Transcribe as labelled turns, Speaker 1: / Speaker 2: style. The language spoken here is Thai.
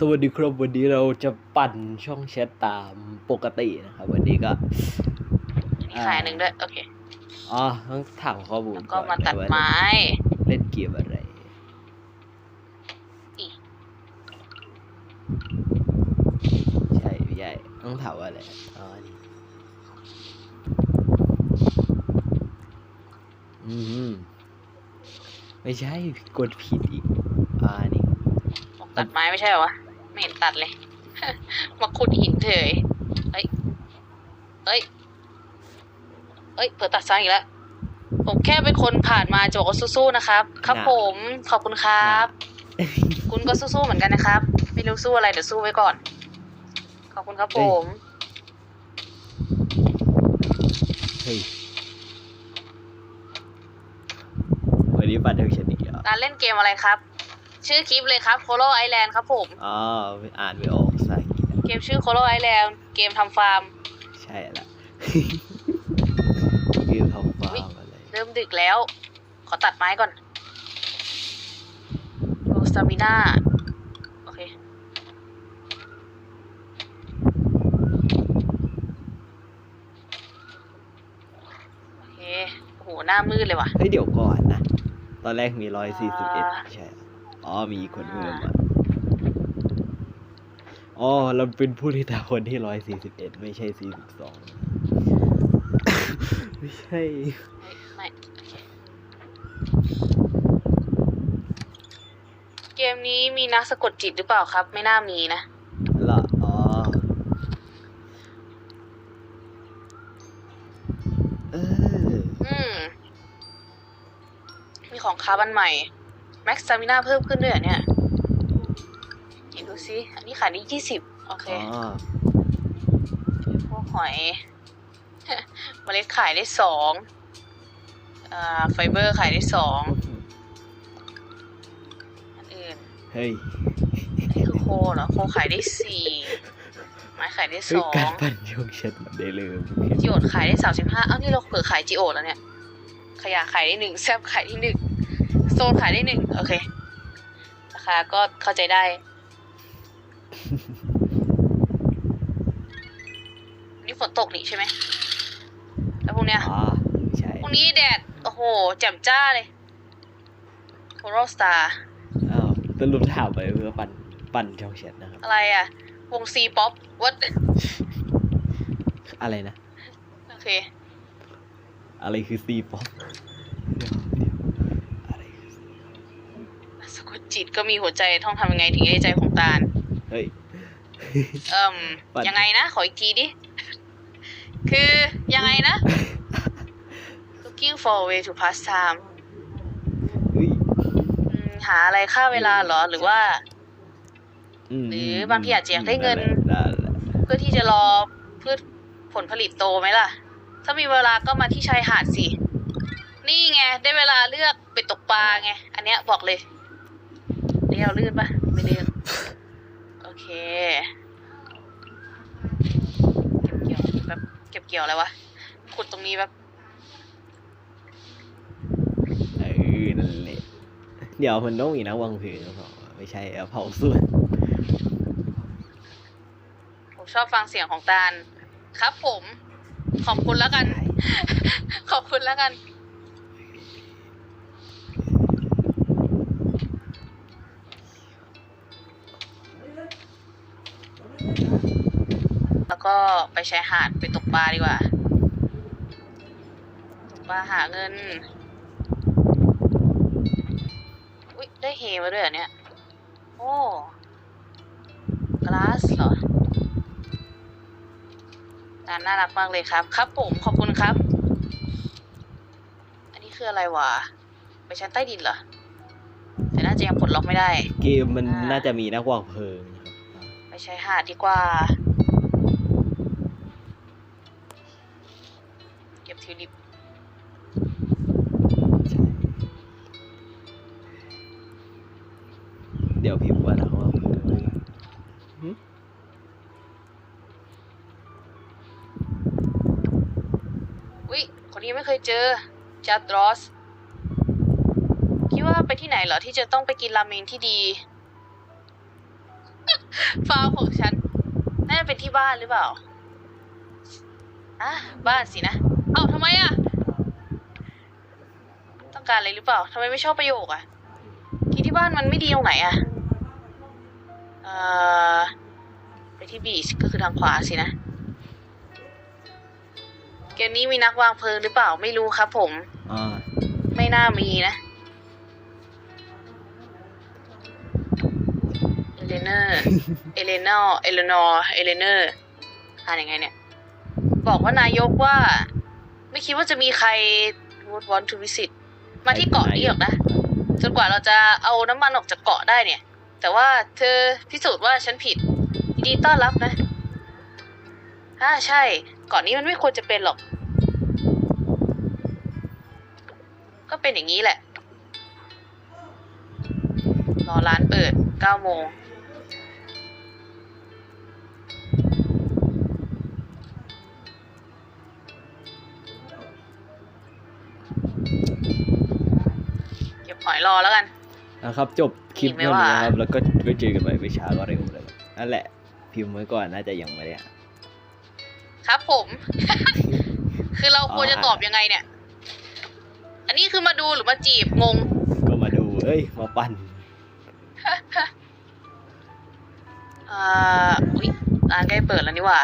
Speaker 1: สวัสดีครับวันนี้เราจะปั่นช่องแชทตามปกตินะครับ วันนี้ก็
Speaker 2: มีขายหนึ่งด้วยโอเค
Speaker 1: อ๋อต้องถามข้อมูล
Speaker 2: แล้วก็
Speaker 1: อน
Speaker 2: มาตัด
Speaker 1: ว่า
Speaker 2: ไม้
Speaker 1: เล่นเกมอะไร
Speaker 2: อี
Speaker 1: ใช่ไม่ใช่ต้องถามว่าอะไรอ๋อนี่อืมไม่ใช่กดผิดอีกอ่านี่
Speaker 2: บอกตัดไม้ไม่ใช่เหรอวะ ไม่เห็นตัดเลย มาขุดหินเฉยเอ้ยเอ้ยเอ้ย เปิดตัดซ้ายอีกแล้ว ผมแค่เป็นคนผ่านมาจะบอกว่าสู้ๆนะครับ ครับผม ขอบคุณครับ คุณก็สู้ๆเหมือนกันนะครับ ไม่รู้สู้อะไรเดี๋ยวสู้ไว้ก่อน ขอบคุณครับผม
Speaker 1: เฮ้ยวันนี้ปั่นเท่าชนิดเหรอ
Speaker 2: การเล่นเกมอะไรครับ ชื่อคลิปเลยครับ Follow Island ครับผม
Speaker 1: อ๋ออ่านไม่ออกภาษาอังกฤษอะ
Speaker 2: เกมชื่อ Follow Island เกมทำฟาร์ม
Speaker 1: ใช่ละยืนทำฟาร์มอะไร
Speaker 2: เริ่มดึกแล้ว ขอตัดไม้ก่อนโรสตามิน่าโอเค โอเคโอ้โหหน้ามืดเลยว่ะ
Speaker 1: เฮ้ยเดี๋ยวก่อนนะ ตอนแรกมีร้อยสี่สิบเอ็ด
Speaker 2: อ่า
Speaker 1: ใช่เหร ออ๋อมีคนเพิ่มมาอ๋อเราเป็นผู้ที่ตามคนที่ร้อยสี่สิบเอ็ดไม่ใช่สี่สิบสองไม่ใช่
Speaker 2: เฮ้ยไม่โอเคเกมนี้มีนักสะกดจิตหรือเปล่าครับ ไม่น่ามีนะ
Speaker 1: ละอ๋อเออ
Speaker 2: อืมมีของคาร์บันใหม่ แม็กซ์ซามิน่าเพิ่มขึ้นด้วยเหรอเนี่ยเห็นดูซิอันนี้ขายได้ยี่สิบโอเค
Speaker 1: อ๋อ
Speaker 2: พวกหอย เมล็ดขายได้สองอ่าไฟเบอร์ขายได้สองอันอื่น
Speaker 1: เฮ้ย
Speaker 2: อันนี้คือโคเหรอโคขายได้สี่ไม้ขายได้ส
Speaker 1: เฮ้ย
Speaker 2: อง
Speaker 1: การปั่นช่องแชทมันได้เริ่ม
Speaker 2: จิโอดขายได้สามสิบห้าเอ้านี่เราเผื่อขายจิโอดแล้วเนี่ย ขยะขายได้หนึ่งแซบขายได้หนึ่ง โซนขายได้หนึ่งโอเคราคาก็เข้าใจได้ นี่ฝนตกนี่ใช่ไหมแล้วพวกเนี้ย
Speaker 1: อ๋อใช่
Speaker 2: พรุ่งนี้แดด โอ้โหแจ่มจ้าเลยโคโรสตาร์
Speaker 1: อ้าวสรุปถามไปเพื่อปั่นปั่นช่องแชทนะครับ
Speaker 2: อะไรอะวงซีป๊อปวัด
Speaker 1: อะไรนะ
Speaker 2: โอเค
Speaker 1: อะไรคือซีป๊อปอะไรคือ
Speaker 2: สะกด จิตก็มีหัวใจต้องทำยังไงถึงจะได้ใจของตาล
Speaker 1: เฮ้ย
Speaker 2: เอ่ม
Speaker 1: ปั่น
Speaker 2: ยังไงนะ ขออีกทีดิ คือยังไงนะ looking for a way to pass time
Speaker 1: เฮ้ย
Speaker 2: อืมหาอะไรค่าเวลาเหรอหรือว่า
Speaker 1: ม
Speaker 2: หรือบางทีอาจจะอยากได้เงิน
Speaker 1: นั่นแหละ
Speaker 2: เพื่อที่จะรอพืชผลผลิตโตไหมล่ะ ถ้ามีเวลาก็มาที่ชายหาดสิ นี่ไง ได้เวลาเลือกไปตกปลาไง อันเนี้ยบอกเลย นี่เราลื่นปะไม่ลื่นโอเค เก็บเกี่ยวแบบเก็บเกี่ยวอะไรวะขุดตรงนี้แบบ
Speaker 1: เออนั่นแหละเดี๋ยวมันต้องมีนักวางแผนหรือเปล่าไม่ใช่เอาเผาส่วน
Speaker 2: ผมชอบฟังเสียงของตาลครับผม ขอบคุณแล้วกัน ขอบคุณแล้วกัน ก็ไปชายหาดไปตกปลาดีกว่า ตกปลาหาเงิน อุ๊ยได้เฮมาด้วยเหรอเนี่ย โอ้กลาสเหรอร้านน่ารักมากเลยครับ ครับผม ขอบคุณครับ อันนี้คืออะไรวะ ไปชั้นใต้ดินเหรอ แต่น่าจะยังปลดล็อกไม่ได้
Speaker 1: เกมมัน
Speaker 2: อ่า
Speaker 1: น่าจะมีนักวางเพลิงนะครับ
Speaker 2: ไปใช้หาดดีกว่า ทิวลิป
Speaker 1: เดี๋ยวพิมพ์ว่านักวางเพลิงไว้ก่อนหึ
Speaker 2: อุ๊ยคนนี้ไม่เคยเจอจัดรอสคิดว่าไปที่ไหนเหรอที่จะต้องไปกินราเมงที่ดีฟาร์มของฉันน่าจะเป็นที่บ้านหรือเปล่าอะบ้านสินะ เอ้าทำไมอะ ต้องการอะไรหรือเปล่าทำไมไม่ชอบประโยคอะ ที่ที่บ้านมันไม่ดีตรงไหนอะเอ่อไปที่บีชก็คือทางขวาสินะเกมนี้มีนักวางเพลิงหรือเปล่าไม่รู้ครับผม
Speaker 1: อ่า
Speaker 2: ไม่น่ามีนะเอเลเนอร์ เอเลนอร์เอเลนอร์เอเลเนอร์อ่านยังไงเนี่ย บอกว่านายกว่า ไม่คิดว่าจะมีใคร would want to visit มาที่เกาะนี้หรอกนะ จนกว่าเราจะเอาน้ำมันออกจากเกาะได้เนี่ย แต่ว่าเธอพิสูจน์ว่าฉันผิดยินดีต้อนรับนะอ่าใช่เกาะนี้มันไม่ควรจะเป็นหรอก ก็เป็นอย่างนี้แหละ รอร้านเปิด9โมง อยรอแล้วกัน
Speaker 1: นะครับ จบคลิป
Speaker 2: ไม่
Speaker 1: เท่า
Speaker 2: ว่า
Speaker 1: นี้นะครับ แล้วก็ก็เจอกันใหม่ไม่ช้าก็เร็วเลยนั่นแหละ พิมพ์ไว้ก่อนน่าจะยังไม่ได้อ่าน
Speaker 2: ครับผม คือเราควรจะตอบยังไงเนี่ย อันนี้คือมาดูหรือมาจีบงง
Speaker 1: ก็มาดู เอ้ย มาปั่น
Speaker 2: อ่า อุ๊ยร้านใกล้เปิดแล้วนี่หว่า